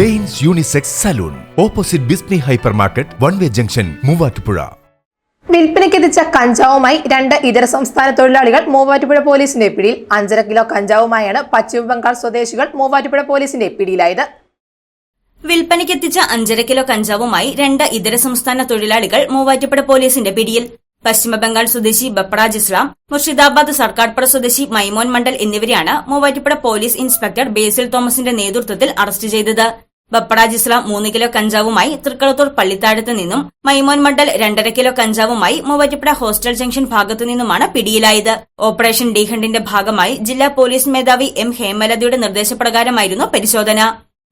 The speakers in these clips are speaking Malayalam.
Danes unisex salon. Opposite Bismi hyper market one way junction Muvattupuzha. വിൽപ്പനയ്ക്കെത്തിച്ച കഞ്ചാവുമായി രണ്ട് ഇതര സംസ്ഥാന തൊഴിലാളികൾ മൂവാറ്റുപുഴ പോലീസിന്റെ പിടിയിൽ. അഞ്ചര കിലോ കഞ്ചാവുമായാണ് പശ്ചിമ ബംഗാൾ സ്വദേശികൾ മൂവാറ്റുപുഴ പോലീസിന്റെ പിടിയിലായത്. വിൽപ്പനയ്ക്കെത്തിച്ച അഞ്ചര കിലോ കഞ്ചാവുമായി രണ്ട് ഇതര സംസ്ഥാന തൊഴിലാളികൾ മൂവാറ്റുപുഴ പോലീസിന്റെ പിടിയിൽ. പശ്ചിമബംഗാൾ സ്വദേശി ബപ്രാജ് ഇസ്ലാം മുർഷിദാബാദ് സർക്കാർപ്പുറ സ്വദേശി മൈമോൻ മണ്ഡൽ എന്നിവരെയാണ് മൂവാറ്റുപുഴ പോലീസ് ഇൻസ്പെക്ടർ ബേസിൽ തോമസിന്റെ നേതൃത്വത്തിൽ അറസ്റ്റ് ചെയ്തത്. ബപ്പടാജ് ഇസ്ലാം മൂന്ന് കിലോ കഞ്ചാവുമായി തൃക്കളത്തൂർ പള്ളിത്താഴത്ത് നിന്നും മൈമോൻ മണ്ഡൽ രണ്ടര കിലോ കഞ്ചാവുമായി മൂവാറ്റുപുഴ ഹോസ്റ്റൽ ജംഗ്ഷൻ ഭാഗത്തു നിന്നുമാണ് പിടിയിലായത്. ഓപ്പറേഷൻ ഡീഹണ്ടിന്റെ ഭാഗമായി ജില്ലാ പോലീസ് മേധാവി എം ഹേമലതയുടെ നിർദ്ദേശപ്രകാരമായിരുന്നു പരിശോധന.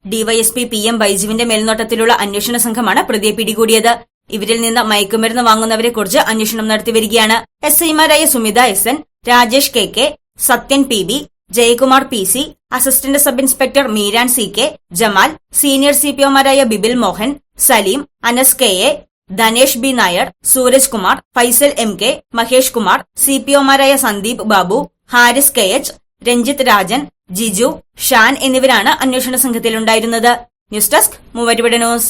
ഡിവൈഎസ്പി പി എം ബൈജുവിന്റെ മേൽനോട്ടത്തിലുള്ള അന്വേഷണ സംഘമാണ് പ്രതിയെ പിടികൂടിയത്. ഇവരിൽ നിന്ന് മയക്കുമരുന്ന് വാങ്ങുന്നവരെക്കുറിച്ച് അന്വേഷണം നടത്തിവരികയാണ്. എസ് ഐമാരായ Sumitha S N Rajesh K K Sathyan P B Jayakumar P C assistant sub inspector Meeran C K Jamal senior C P ഒമാരായ Bibil Mohan Saleem Anas K A Dhanesh B Nair Sooraj Kumar Faisal M K Mahesh Kumar C P ഒമാരായ Sandeep Babu Haris K H Ranjith Rajan Jiju Shan എന്നിവരാണ് അന്വേഷണ സംഘത്തിലുണ്ടായിരുന്നത്. ന്യൂസ് ഡെസ്ക് മൂവരുവിടെ ന്യൂസ്.